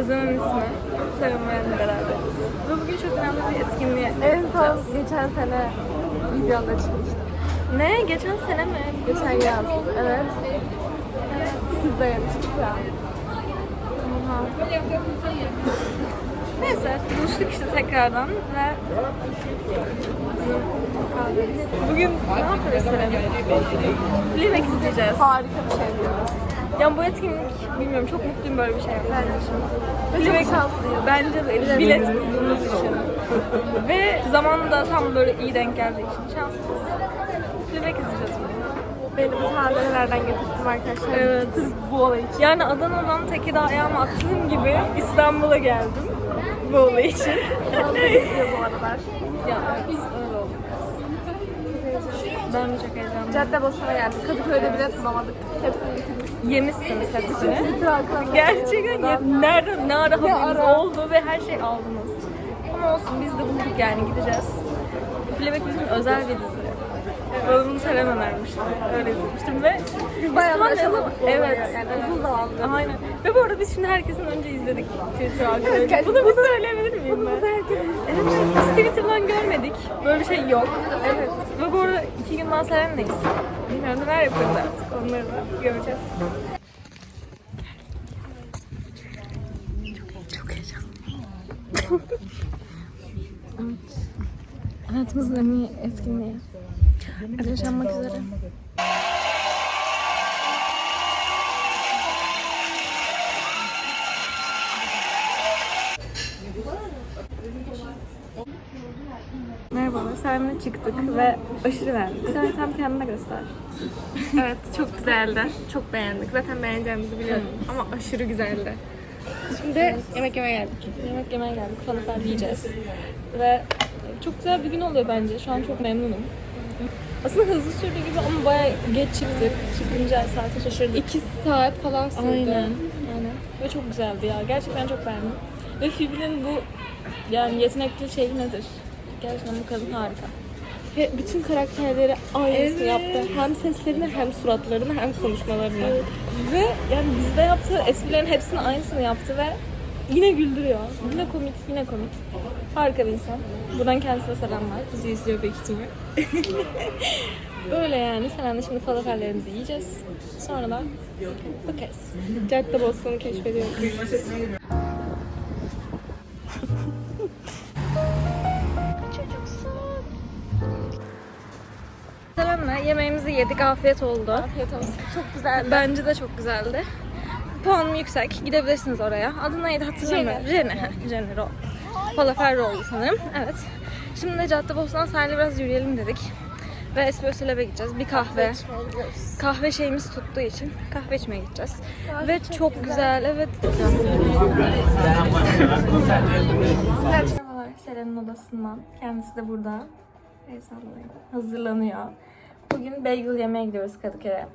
Özlem'in ismi. Selam Buyuran'la beraberiz. Ve bugün çok önemli bir etkinliğe En son geçen sene videoda çıkmıştı. Ne? Geçen sene mi? Geçen yaz. Evet. Siz de yapmıştık ya. Neyse, buluştuk işte tekrardan ve bugün ne yapıyoruz Selam? Fleabag izleyeceğiz. Harika bir şey diyoruz. Yani bu etkinlik, bilmiyorum çok mutluyum böyle bir şey yaptığım için. Ve çok. Bence de bilet bulduğumuz için. Ve zaman da tam böyle iyi denk geldiği için şanslıyız. Fleabag izleyeceğiz bugün. Beni bir tane nelerden getirttim arkadaşlar. Evet. Sırf bu olay için. Yani Adana'dan Tekirdağ ayağımı attığım gibi İstanbul'a geldim bu olay için. Nasıl izliyor bu aralar? ya. Ben de çok heyecanlıyım. Cadde Bostan'a geldik. Kadıköy'de bilet bulamadık. Hepsini bitirmiştik. Yemişsiniz hepsini. Gerçekten ya, nerede ne ara haberiniz oldu ve her şey aldınız. Ama olsun biz de bulduk yani gideceğiz. Fleabag bizim özel bir dizi. Bana bunu Selen önermişti. Öyle izlemiştim ve Biz bayağı olayı. Evet. Yani uzun zamandır. Aynen. Ve bu arada biz şimdi herkesin önce izledik Twitter Evet, bunu bir söyleyebilir miyim Bunu ben? da herkes Evet, Twitter'dan görmedik. Böyle bir şey yok. Evet. Ve bu arada iki gün daha Selen'leyiz. Bilmiyorum neler yapıyoruz artık. Onları da göreceğiz. Çok heyecanlıyım. evet. Hayatımızın en iyi etkinliği. Yaşanmak üzere. Selen'le çıktık ve aşırı beğendik. Selen tam kendine göster. Evet çok güzeldi. Çok beğendik. Zaten beğeneceğimizi biliyordum. Ama aşırı güzeldi. Şimdi yemek yemeye geldik. Yemek yemeye geldik, falafel yiyeceğiz. Ve çok güzel bir gün oluyor bence. Şu an çok memnunum. Aslında hızlı sürdü gibi ama bayağı geç çıktık. Çıkınca saate şaşırdık. İki saat falan sürdü. Aynen. Aynen. Ve çok güzeldi ya. Gerçekten çok beğendim. Ve Phoebe'nin bu yani yetenekli şey nedir? Gerçekten bu kadın harika. Ve bütün karakterleri aynısını Evet. yaptı. Hem seslerini hem suratlarını hem konuşmalarını. Ve yani bizde yaptığı esprilerin hepsini aynısını yaptı ve yine güldürüyor. Yine komik, yine komik. Harika bir insan. Buradan kendisine selamlar. Bizi izliyor büyük ihtimal. Böyle yani. Seninle şimdi falafellerimizi yiyeceğiz. Sonra da bakarız. Cadde Bostan'ı keşfediyoruz. Yedik. Afiyet oldu. Afiyet olsun. Çok güzeldi. Bence de çok güzeldi. Puanım yüksek. Gidebilirsiniz oraya. Adı neydi hatırlamıyorum. Jene. Jene. Roll. Falafel Roll sanırım. Evet. Şimdi de Caddebostan sahilde biraz yürüyelim dedik. Ve Espresso Lab'e gideceğiz. Bir kahve. Kahve şeyimiz tuttuğu için kahve içmeye gideceğiz. Ve çok, güzel. Evet. Merhabalar. Selen'in odasından. Kendisi de burada. El. Hazırlanıyor. Bugün bagel yemeye gidiyoruz Kadıköy'e.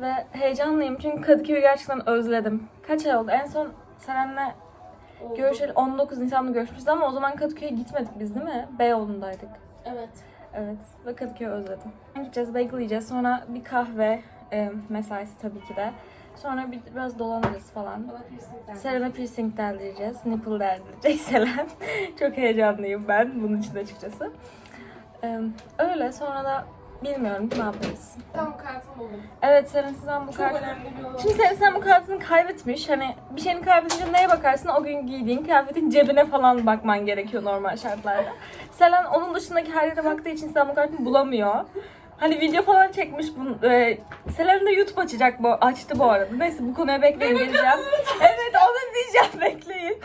Ve heyecanlıyım çünkü Kadıköy'ü gerçekten özledim. Kaç ay oldu? En son Selen'le görüşeli 19 Nisan'da görüşmüşüz ama o zaman Kadıköy'e gitmedik biz değil mi? Beyoğlu'ndaydık. Evet. Evet ve Kadıköy'ü özledim. Gideceğiz, bagel yiyeceğiz. Sonra bir kahve e, mesaisi tabii ki de. Sonra bir, biraz dolanırız falan. Selen'e piercing deldireceğiz. Nipple deldirecek Selen. Çok heyecanlıyım ben bunun için açıkçası. E, öyle sonra da bilmiyorum ne yaparız. Tam kartım buldum. Evet Selen sizden bu kart... önemli bir olay. Şimdi sen, sen bu kartını kaybetmiş. Hani bir şeyini kaybedince neye bakarsın? O gün giydiğin kıyafetin cebine falan bakman gerekiyor normal şartlarda. Selen onun dışındaki her yere baktığı için sen bu kartını bulamıyor. Hani video falan çekmiş. Bu, e, Selen de YouTube açacak bu. Açtı bu arada. Neyse bu konuya bekleyin geleceğim. evet onu diyeceğim bekleyin.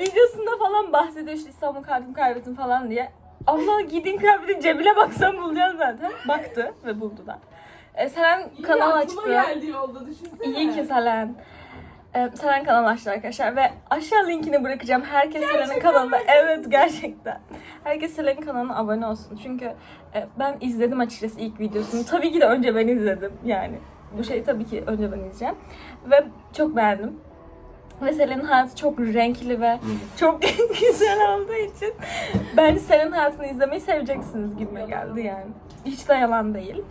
Videosunda falan bahsediyor işte İstanbul kartımı kaybettim falan diye. Allah giydiğin kıyafetin cebine baksan bulacaksın zaten. Baktı ve buldu da. E, Selen kanal açtı. geldi yolda düşünsene. İyi ki Selen. Ee, Selen kanal açtı arkadaşlar ve aşağı linkini bırakacağım. Herkes Selen'in kanalına. Evet gerçekten. Herkes Selen'in kanalına abone olsun. Çünkü e, ben izledim açıkçası ilk videosunu. Tabii ki de önce ben izledim yani. Bu şeyi tabii ki önce ben izleyeceğim. Ve çok beğendim. Ve Selen'in hayatı çok renkli ve çok güzel olduğu için bence Selen'in hayatını izlemeyi seveceksiniz gibime geldi yani. Hiç de yalan değil.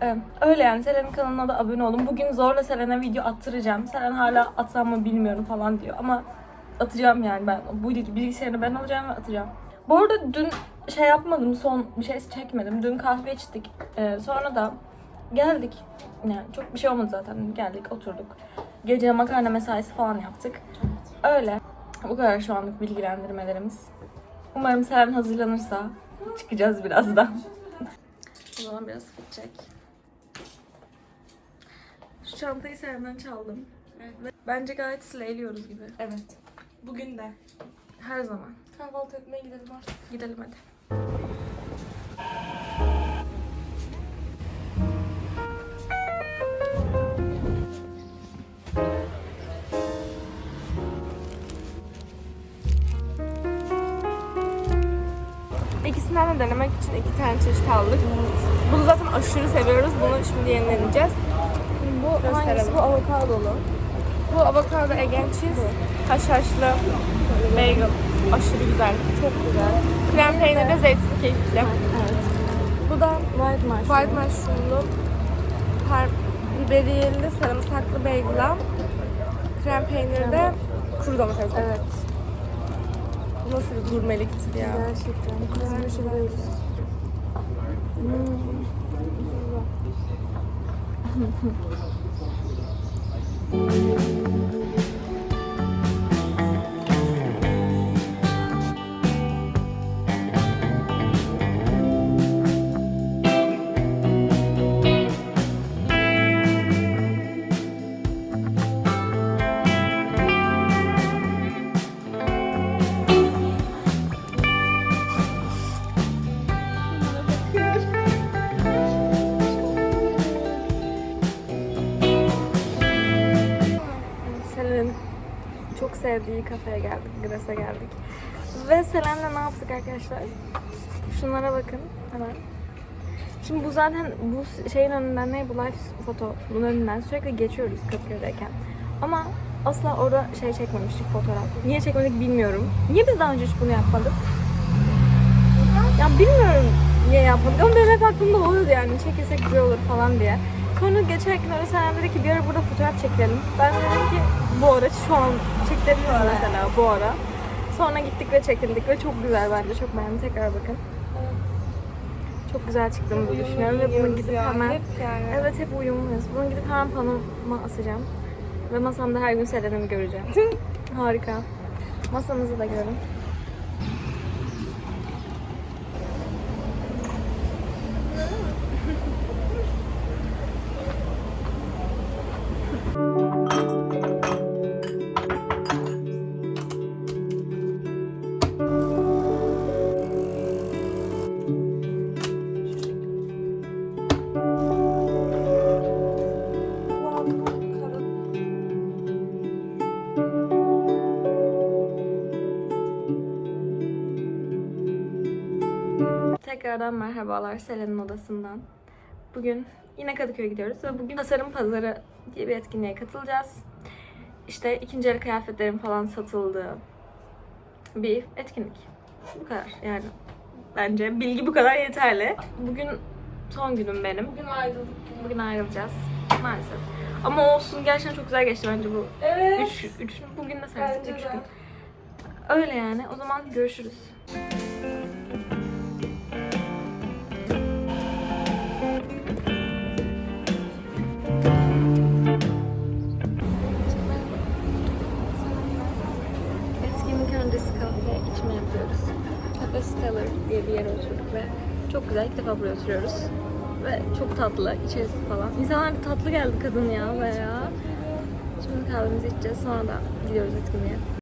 Evet, öyle yani Selen'in kanalına da abone olun. Bugün zorla Selen'e video attıracağım. Selen hala atsam mı bilmiyorum falan diyor ama atacağım yani ben. Bu bilgisayarını ben alacağım ve atacağım. Bu arada dün şey yapmadım, son bir şey çekmedim. Dün kahve içtik. Ee, sonra da geldik. Yani çok bir şey olmadı zaten. Geldik, oturduk. Gece makarna mesaisi falan yaptık. Öyle. Bu kadar şu anlık bilgilendirmelerimiz. Umarım Selen hazırlanırsa çıkacağız birazdan. O zaman biraz gidecek. Şu çantayı Selen'den çaldım. Ve Bence gayet slayliyoruz gibi. Evet. Bugün de. Her zaman. Kahvaltı etmeye gidelim artık. Gidelim hadi. De denemek için iki tane çeşit aldık. Bunu zaten aşırı seviyoruz. Bunu şimdi yenileyeceğiz. Bu hangisi? Bu avokadolu. Bu avokado and cheese, haşhaşlı bagel. Aşırı güzel. Çok güzel. Krem peynirli zeytinli kekikli. Bu da White marshmallow. white mushroomlu, par biberiyeli, sarımsaklı bagel'la krem peynirde kuru domates. Evet. Bu nasıl bir gurmeliktir ya. Gerçekten. Bir şey değiliz. Selen'in sevdiği kafeye geldik, Gras'a geldik. Ve Selen'le ne yaptık arkadaşlar? Şunlara bakın hemen. Şimdi bu zaten bu şeyin önünden ne bu life fotonun önünden sürekli geçiyoruz Kadıköy'deyken. Ama asla orada şey çekmemiştik fotoğraf. Niye çekmedik bilmiyorum. Niye biz daha önce hiç bunu yapmadık? Ya bilmiyorum niye yapmadık ama benim hep aklımda oluyordu yani çekilsek güzel olur falan diye. Sonra geçerken öyle sen dedi ki bir ara burada fotoğraf çekelim. Ben de dedim ki bu ara şu an çekebiliriz mesela bu ara. Sonra gittik ve çekildik ve çok güzel bence çok beğendim tekrar bakın. Çok güzel çıktığımızı düşünüyorum ve bunu gidip hemen Hep yani. Evet hep uyumluyuz. Bunu gidip hemen panoma asacağım. Ve masamda her gün Selen'imi göreceğim. Harika. Masamızı da görün. Tekrardan merhabalar Selen'in odasından. Bugün yine Kadıköy'e gidiyoruz ve bugün Tasarım Pazarı diye bir etkinliğe katılacağız. İşte ikinci el kıyafetlerin falan satıldığı bir etkinlik. Bu kadar yani. Bence bilgi bu kadar yeterli. Bugün son günüm benim. Bugün ayrıldık. Bugün ayrılacağız maalesef. Ama olsun gerçekten çok güzel geçti bence bu. Evet. Üç, üç, bugün de Bence üç gün. Öyle yani. O zaman görüşürüz. Güzel. İlk defa buraya oturuyoruz. Ve çok tatlı içerisi falan. İnsanlar tatlı geldi kadın ya bayağı. Şimdi kahvemizi içeceğiz. Sonra da gidiyoruz etkinliğe.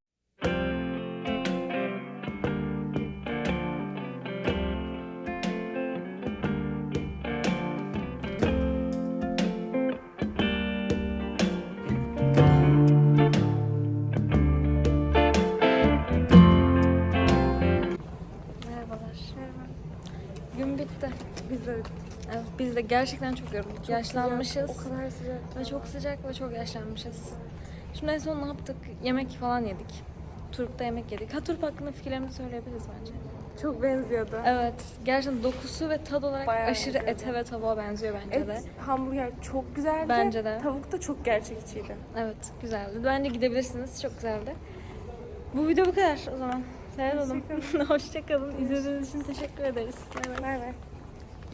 Biz de gerçekten çok yorulduk. Yaşlanmışız. O kadar sıcak. Ve çok sıcak ve çok yaşlanmışız. Şimdi en son ne yaptık? Yemek falan yedik. Turp'ta yemek yedik. Ha Turp hakkında fikirlerimizi söyleyebiliriz bence. Çok benziyordu. Evet. Gerçekten dokusu ve tad olarak Bayağı aşırı benziyordu. ete ve tavuğa benziyor bence de. Et hamburger çok güzeldi. Bence de. Tavuk da çok gerçekçiydi. Evet güzeldi. Bence gidebilirsiniz. Çok güzeldi. Bu video bu kadar o zaman. Serhat Hanım. Hoşçakalın. İzlediğiniz için teşekkür ederiz. Bay bay.